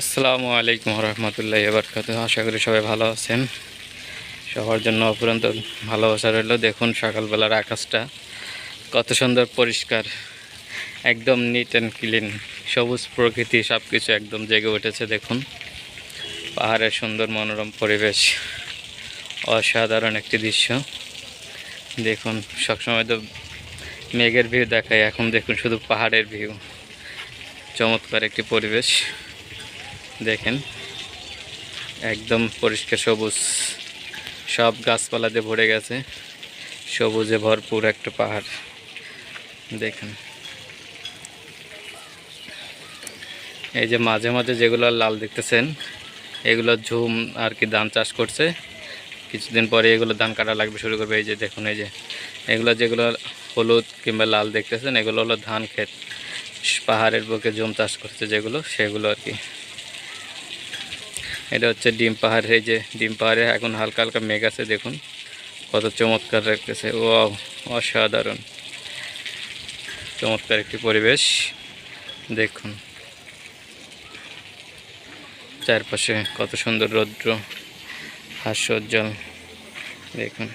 আসসালামু আলাইকুম রহমতুল্লাহ এবারকাত আশা করি সবাই ভালো আছেন। সবার জন্য অপুরন্ত ভালোবাসা রইল। দেখুন সকালবেলার আকাশটা কত সুন্দর, পরিষ্কার, একদম নিট অ্যান্ড ক্লিন সবুজ প্রকৃতি সব কিছু একদম জেগে উঠেছে, দেখুন। পাহাড়ের সুন্দর মনোরম পরিবেশ, অসাধারণ একটি দৃশ্য। দেখুন, সবসময় তো মেঘের ভিউ দেখায়, এখন দেখুন শুধু পাহাড়ের ভিউ চমৎকার একটি পরিবেশ। দেখেন, একদম পরিষ্কার সবুজ। সব গাছপালা দিয়ে ভরে গেছে, সবুজে ভরপুর একটা পাহাড়। দেখেন। এই যে মাঝে মাঝে যেগুলো লাল দেখতেছেন, এগুলো ঝুম আর কি ধান চাষ করছে। কিছুদিন পরে এগুলো ধান কাটা লাগবে শুরু করবে। এই যে দেখুন, এই যে। এগুলো যেগুলো হলুদ কিংবা লাল দেখতেছেন, এগুলো হলো ধান ক্ষেত। পাহাড়ের বুকে জম চাষ করছে যেগুলো, সেগুলো আর কি। এটা হচ্ছে ডিম পাহাড় এই যে ডিম পাহাড়ে এখন হালকা হালকা মেঘ আছে, দেখুন। কত চমৎকার রাখতেছে ও অসাধারণ। চমৎকার একটি পরিবেশ, দেখুন। চারপাশে কত সুন্দর রৌদ্র, হাস্যজ্জ্বল, দেখুন।